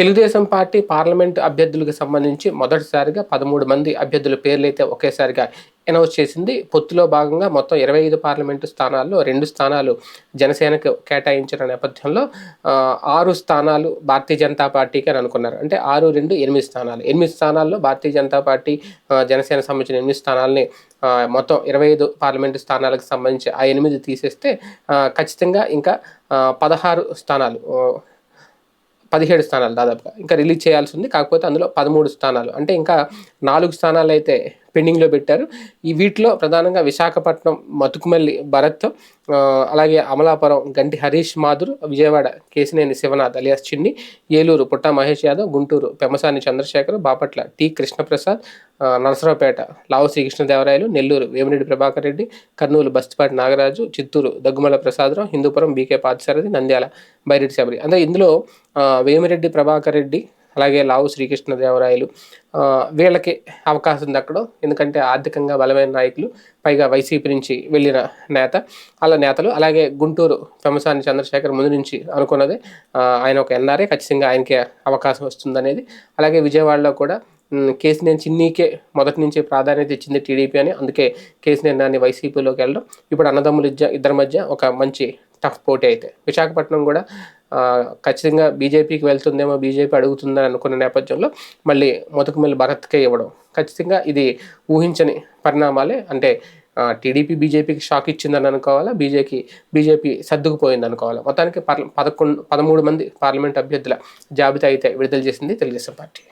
Telugu Desam party parliament అభ్యర్థులకు సంబంధించి మొదటిసారిగా పదమూడు మంది అభ్యర్థుల పేర్లు అయితే ఒకేసారిగా అనౌన్స్ చేసింది. పొత్తులో భాగంగా మొత్తం ఇరవై ఐదు పార్లమెంటు స్థానాల్లో రెండు స్థానాలు జనసేనకు కేటాయించిన నేపథ్యంలో ఆరు స్థానాలు భారతీయ జనతా పార్టీకి అని అనుకున్నారు. అంటే ఆరు రెండు ఎనిమిది స్థానాలు. ఎనిమిది స్థానాల్లో భారతీయ జనతా పార్టీ జనసేన సంబంధించిన ఎనిమిది స్థానాలని మొత్తం ఇరవై ఐదు పార్లమెంటు స్థానాలకు సంబంధించి ఆ ఎనిమిది తీసేస్తే ఖచ్చితంగా ఇంకా పదహారు స్థానాలు పదిహేడు స్థానాలు దాదాపుగా. ఇంకా రిలీజ్ చేయాల్సి ఉంది కాకపోతే అందులో పదమూడు స్థానాలు. అంటే ఇంకా నాలుగు స్థానాలు అయితే పెండింగ్లో పెట్టారు. ఈ వీటిలో ప్రధానంగా విశాఖపట్నం మతుకుమల్లి భరత్ అలాగే Amalapuram Ganti Harish Madhur Vijayawada Kesineni Sivanath alias Chinni Eluru Putta Mahesh Yadav Guntur Pemmasani Chandrasekhar Bapatla T Krishnaprasad Narasaraopet Lavu Srikrishnadevarayalu Nellore Vemireddy Prabhakar Reddy Kurnool Bastipati Nagaraju Chittoor Daggumalla Prasadarao Hindupuram BK Parthasarathi Nandyal Byreddy Sabari. అంటే ఇందులో వేమిరెడ్డి ప్రభాకర్ రెడ్డి అలాగే లావు శ్రీకృష్ణదేవరాయలు వీళ్ళకి అవకాశం దక్కడం ఎందుకంటే ఆర్థికంగా బలమైన నాయకులు పైగా వైసీపీ నుంచి వెళ్ళిన నేత అలా నేతలు. అలాగే గుంటూరు పెమసాని చంద్రశేఖర్ ముందు నుంచి అనుకున్నదే ఆయన ఒక ఎన్ఆర్ఏ ఖచ్చితంగా ఆయనకే అవకాశం వస్తుందనేది. అలాగే విజయవాడలో కూడా కేసినేని చిన్నీకే మొదటి నుంచి ప్రాధాన్యత ఇచ్చింది టీడీపీ అని. అందుకే కేసినేని నాని వైసీపీలోకి వెళ్ళడం. ఇప్పుడు అన్నదమ్ములు ఇద్దరి మధ్య ఒక మంచి టఫ్ పోటీ అయితే. విశాఖపట్నం కూడా ఖచ్చితంగా బీజేపీకి వెళ్తుందేమో బీజేపీ అడుగుతుందని అనుకున్న నేపథ్యంలో మళ్ళీ మొదకుమల్లి భరత్కే ఇవ్వడం. ఖచ్చితంగా ఇది ఊహించని పరిణామాలే. అంటే టీడీపీ బీజేపీకి షాక్ ఇచ్చిందని అనుకోవాలా? బీజేపీ బీజేపీ సర్దుకుపోయింది అనుకోవాలా? మొత్తానికి పదకొండు పదమూడు మంది పార్లమెంట్ అభ్యర్థుల జాబితా అయితే విడుదల చేసింది తెలుగుదేశం పార్టీ.